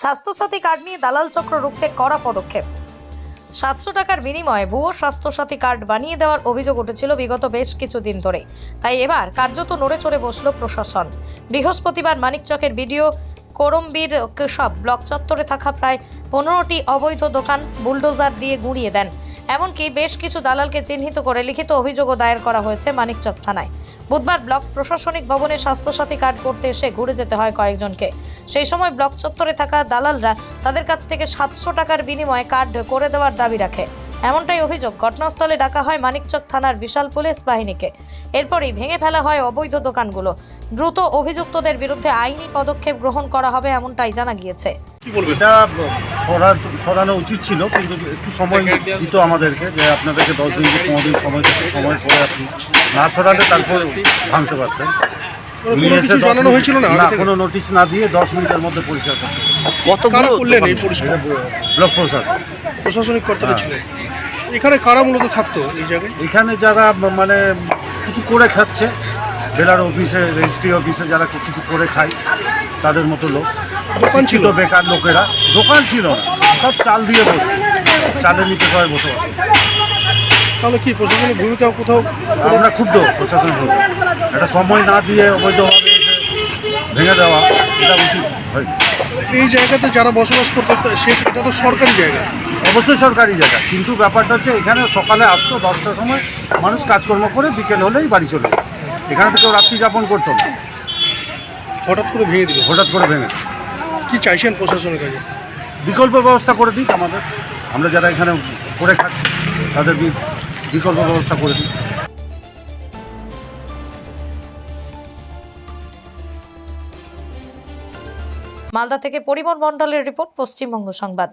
Swasthya Sathi card নিয়ে দালাল চক্র রুখতে কড়া পদক্ষেপ। সাতশো টাকার বিনিময়ে ভুয়ো স্বাস্থ্যসাথী কার্ড বানিয়ে দেওয়ার অভিযোগ উঠেছিল বিগত বেশ কিছুদিন ধরে। তাই এবার কার্যত নড়ে চড়ে বসল প্রশাসন। বৃহস্পতিবার মানিকচকের বিডিও করমবীর কেশব ব্লক চত্বরে থাকা প্রায় পনেরোটি অবৈধ দোকান বুলডোজার দিয়ে গুঁড়িয়ে দেন। এমনকি বেশ কিছু দালালকে চিহ্নিত করে লিখিত অভিযোগও দায়ের করা হয়েছে মানিকচক থানায়। বুধবার ব্লক প্রশাসনিক ভবনে স্বাস্থ্যসাথী কার্ড করতে এসে ঘুরে যেতে হয় কয়েকজনকে। সেই সময় ব্লক চত্বরে থাকা দালালরা তাদের কাছ থেকে সাতশো টাকার বিনিময়ে কার্ড করে দেওয়ার দাবি রাখে। এমনটাই অভিযোগ ঘটনাস্থলে ডাকা হয় মানিকচক থানার বিশাল পুলিশ বাহিনীকে। এরপরই ভেঙে ফেলা হয় অবৈধ দোকানগুলো। দ্রুত অভিযুক্তদের বিরুদ্ধে আইনি পদক্ষেপ গ্রহণ করা হবে এমনটাই জানা গিয়েছে। এটা সরা- সরানো উচিত ছিল কিন্তু একটু সময় দিত আমাদেরকে যে আপনাদেরকে দশ দিন পনেরো দিন সময় দিতে সময় পরে আপনি না সরালে তারপর ভাঙতে পারতেন। জানানো হয়েছিল না আগে কোনো নোটিশ না দিয়ে দশ মিনিটের মধ্যে পরিষ্কার করতে কারা করলেন এই পরিষ্কার? ব্লক প্রশাসন। প্রশাসনিক কর্তারা হ্যাঁ। ছিলেন। এখানে কারা মূলত থাকতো এই জায়গায়? এখানে যারা মানে কিছু করে খাচ্ছে জেলার অফিসে রেজিস্ট্রি অফিসে যারা কিছু করে খায় তাদের মতো লোক। দোকান ছিল? বেকার লোকেরা দোকান ছিল না সব চাল দিয়ে বসে চালের নিচে সবাই বসে বসে। তাহলে কি প্রশাসনিক ভূমিকা কোথাও? আমরা ক্ষুব্ধ প্রশাসন বলতে একটা সময় না দিয়ে অবৈধভাবে ভেঙে দেওয়া এটা উচিত হয় এই জায়গাতে যারা বসবাস করতো তা- সে এটা তো সরকারি জায়গা। অবশ্যই সরকারি জায়গা কিন্তু ব্যাপারটা হচ্ছে এখানে সকালে আসতো দশটার সময় মানুষ কাজকর্ম করে বিকেল হলেই বাড়ি চলে এখানে তো কেউ রাত্রি যাপন করতো না। হঠাৎ করে ভেঙে দিল। হঠাৎ করে ভেঙে। দিল। কি চাইছেন প্রশাসনের কাছে? বিকল্প ব্যবস্থা করে দিক আমাদের। আমরা যারা এখানে করে খাচ্ছি তাদের বিকল্প ব্যবস্থা করে দিই মালদা থেকে পরিমল মণ্ডলের রিপোর্ট পশ্চিমবঙ্গ সংবাদ।